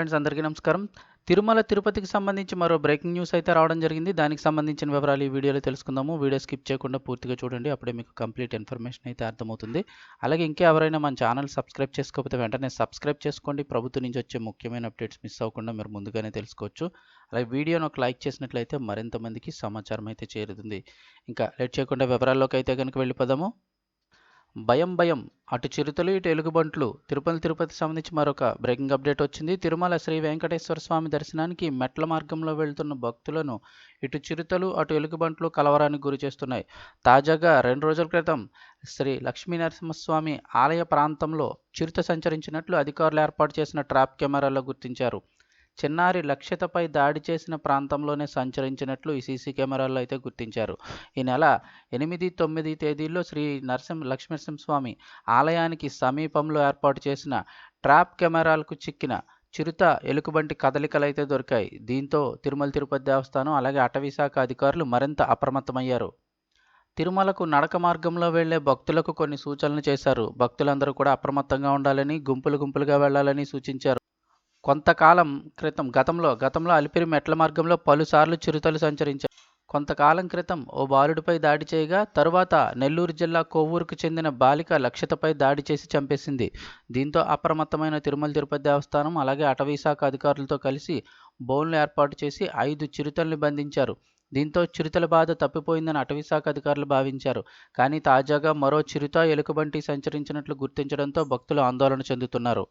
Friends అందరికీ నమస్కారం. తిరుమల తిరుపతికి సంబంధించి మరో బ్రేకింగ్ న్యూస్ అయితే రావడం జరిగింది. దానికి సంబంధించిన వివరాలు ఈ వీడియోలో తెలుసుకుందాము. వీడియో స్కిప్ చేయకుండా పూర్తిగా చూడండి. అప్పుడే మీకు కంప్లీట్ ఇన్ఫర్మేషన్ అయితే అర్థమవుతుంది. అలాగే ఇంకా ఎవరైనా మన ఛానల్ సబ్స్క్రైబ్ చేసుకోకపోతే వెంటనే సబ్స్క్రైబ్ చేసుకోండి. ప్రభుత్వం నుంచి వచ్చే ముఖ్యమైన అప్డేట్స్ మిస్ అవ్వకుండా మీరు ముందుగానే తెలుసుకోవచ్చు. అలాగే వీడియోను ఒక లైక్ చేసినట్లయితే మరింత మందికి సమాచారం అయితే చేరుతుంది. ఇంకా లేట్ చేయకుండా వివరాల్లోకి అయితే కనుక వెళ్ళిపోదాము. భయం భయం. అటు చిరుతలు ఇటు ఎలుగుబంట్లు. తిరుపతి తిరుపతి సంబంధించి మరొక బ్రేకింగ్ అప్డేట్ వచ్చింది. తిరుమల శ్రీ వెంకటేశ్వర స్వామి దర్శనానికి మెట్ల మార్గంలో వెళ్తున్న భక్తులను ఇటు చిరుతలు అటు ఎలుగుబంట్లు కలవరానికి గురి చేస్తున్నాయి. తాజాగా రెండు రోజుల క్రితం శ్రీ లక్ష్మీనరసింహస్వామి ఆలయ ప్రాంతంలో చిరుత సంచరించినట్లు అధికారులు ఏర్పాటు చేసిన ట్రాప్ కెమెరాలో గుర్తించారు. చిన్నారి లక్ష్యతపై దాడి చేసిన ప్రాంతంలోనే సంచరించినట్లు ఈ సీసీ కెమెరాల్లో అయితే గుర్తించారు. ఈ నెల ఎనిమిది తొమ్మిది తేదీల్లో శ్రీ నరసింహ లక్ష్మీనరసింహస్వామి ఆలయానికి సమీపంలో ఏర్పాటు చేసిన ట్రాప్ కెమెరాలకు చిక్కిన చిరుత ఎలుకబంటి కదలికలు అయితే దొరికాయి. దీంతో తిరుమల తిరుపతి దేవస్థానం అలాగే అటవీశాఖ అధికారులు మరింత అప్రమత్తమయ్యారు. తిరుమలకు నడక మార్గంలో వెళ్ళే భక్తులకు కొన్ని సూచనలు చేశారు. భక్తులందరూ కూడా అప్రమత్తంగా ఉండాలని గుంపులు గుంపులుగా వెళ్ళాలని సూచించారు. కొంతకాలం క్రితం గతంలో గతంలో అలిపిరి మెట్ల మార్గంలో పలుసార్లు చిరుతలు సంచరించాయి. కొంతకాలం క్రితం ఓ బాలుడిపై దాడి చేయగా తరువాత నెల్లూరు జిల్లా కొవ్వూరుకు చెందిన బాలిక లక్ష్యతపై దాడి చేసి చంపేసింది. దీంతో అప్రమత్తమైన తిరుమల తిరుపతి దేవస్థానం అలాగే అటవీ శాఖ అధికారులతో కలిసి బోన్లు ఏర్పాటు చేసి ఐదు చిరుతల్ని బంధించారు. దీంతో చిరుతల బాధ తప్పిపోయిందని అటవీశాఖ అధికారులు భావించారు. కానీ తాజాగా మరో చిరుత ఎలుకబంటి సంచరించినట్లు గుర్తించడంతో భక్తులు ఆందోళన చెందుతున్నారు.